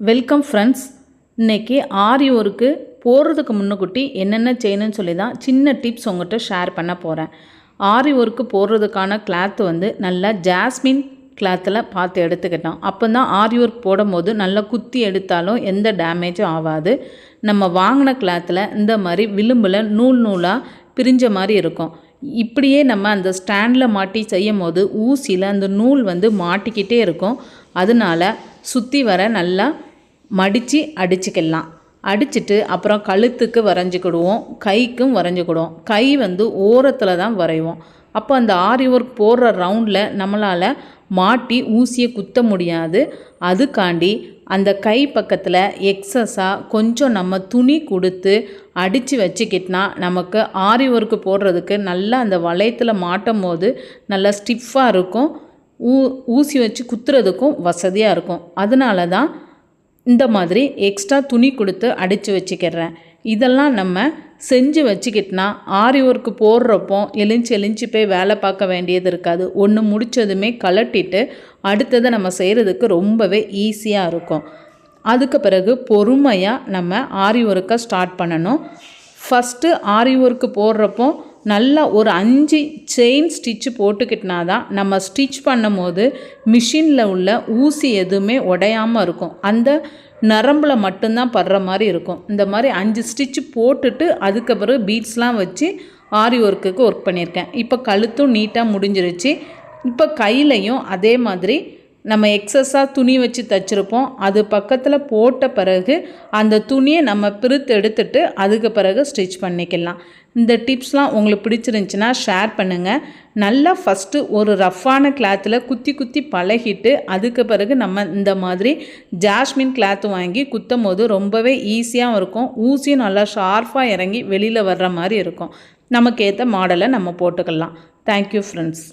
Welcome friends இன்னைக்கு ஆரி work போடுறதுக்கு முன்னுக்குட்டி என்னென்ன செய்யணும்னு சொல்லி தான் சின்ன டிப்ஸ் உங்கள்கிட்ட ஷேர் பண்ண போகிறேன் ஆரி ஒர்க்கு போடுறதுக்கான கிளாத் வந்து நல்லா ஜாஸ்மின் கிளாத்தில் பார்த்து எடுத்துக்கிட்டோம் அப்போ தான் ஆரி ஒர்க் போடும்போது நல்லா குத்தி எடுத்தாலும் எந்த டேமேஜும் ஆகாது. நம்ம வாங்கின கிளாத்தில் இந்த மாதிரி விளிம்பில் நூல் நூலாக பிரிஞ்ச மாதிரி இருக்கும். இப்படியே நம்ம அந்த ஸ்டாண்டில் மாட்டி செய்யும் போது ஊசியில் அந்த நூல் வந்து மாட்டிக்கிட்டே இருக்கும். அதனால சுற்றி வர நல்லா மடித்து அடிச்சுக்கலாம். அடிச்சிட்டு அப்புறம் கழுத்துக்கு வரைஞ்சிக்கிடுவோம் கைக்கும் வரைஞ்சிக்கிடுவோம். கை வந்து ஓரத்தில் தான் வரைவோம். அப்போ அந்த ஆரி ஒர்க் போடுற ரவுண்டில் நம்மளால் மாட்டி ஊசியை குத்த முடியாது. அதுக்காண்டி அந்த கை பக்கத்தில் எக்ஸஸாக கொஞ்சம் நம்ம துணி கொடுத்து அடித்து வச்சுக்கிட்டனா நமக்கு ஆரி ஒர்க்கு போடுறதுக்கு நல்லா அந்த வளையத்தில் மாட்டும் போது நல்லா ஸ்டிஃபாக இருக்கும். ஊ ஊசி வச்சு குத்துறதுக்கும் வசதியாக இருக்கும். அதனால தான் இந்த மாதிரி எக்ஸ்ட்ரா துணி கொடுத்து அடித்து வச்சுக்கிறேன். இதெல்லாம் நம்ம செஞ்சு வச்சுக்கிட்டனா ஆரி ஒர்க்கு போடுறப்போ எலிஞ்சு எலிஞ்சு போய் வேலை பார்க்க வேண்டியது இருக்காது. ஒன்று முடித்ததுமே கலட்டிட்டு அடுத்ததை நம்ம செய்கிறதுக்கு ரொம்பவே ஈஸியாக இருக்கும். அதுக்கு பிறகு பொறுமையாக நம்ம ஆரி ஒர்க்கை ஸ்டார்ட் பண்ணணும். ஃபஸ்ட்டு ஆரி ஒர்க்கு போடுறப்போ நல்லா ஒரு அஞ்சு செயின் ஸ்டிச்சு போட்டுக்கிட்டனா தான் நம்ம ஸ்டிச் பண்ணும்போது மிஷினில் உள்ள ஊசி எதுவுமே உடையாமல் இருக்கும். அந்த நரம்பில் மட்டும்தான் படுற மாதிரி இருக்கும். இந்த மாதிரி அஞ்சு ஸ்டிச்சு போட்டுட்டு அதுக்கு பிறகு பீட்ஸ்லாம் வச்சு ஆரி ஒர்க்குக்கு ஒர்க் பண்ணியிருக்கேன். இப்போ கழுத்தும் நீட்டாக முடிஞ்சிருச்சு. இப்போ கையிலையும் அதே மாதிரி நம்ம எக்ஸஸாக துணி வச்சு தைச்சிருப்போம். அது பக்கத்தில் போட்ட பிறகு அந்த துணியை நம்ம பிரித்து எடுத்துட்டு அதுக்கு பிறகு ஸ்டிச் பண்ணிக்கலாம். இந்த டிப்ஸ்லாம் உங்களுக்கு பிடிச்சிருந்துச்சின்னா ஷேர் பண்ணுங்கள் நல்லா ஃபஸ்ட்டு ஒரு ரஃப்பான கிளாத்தில் குத்தி குத்தி பழகிட்டு அதுக்கு பிறகு நம்ம இந்த மாதிரி ஜாஸ்மின் கிளாத் வாங்கி குத்தும் போது ரொம்பவே ஈஸியாகவும் இருக்கும். ஊசியும் நல்லா ஷார்ப்பாக இறங்கி வெளியில் வர்ற மாதிரி இருக்கும். நமக்கு ஏற்ற மாடலை நம்ம போட்டுக்கலாம். Thank you friends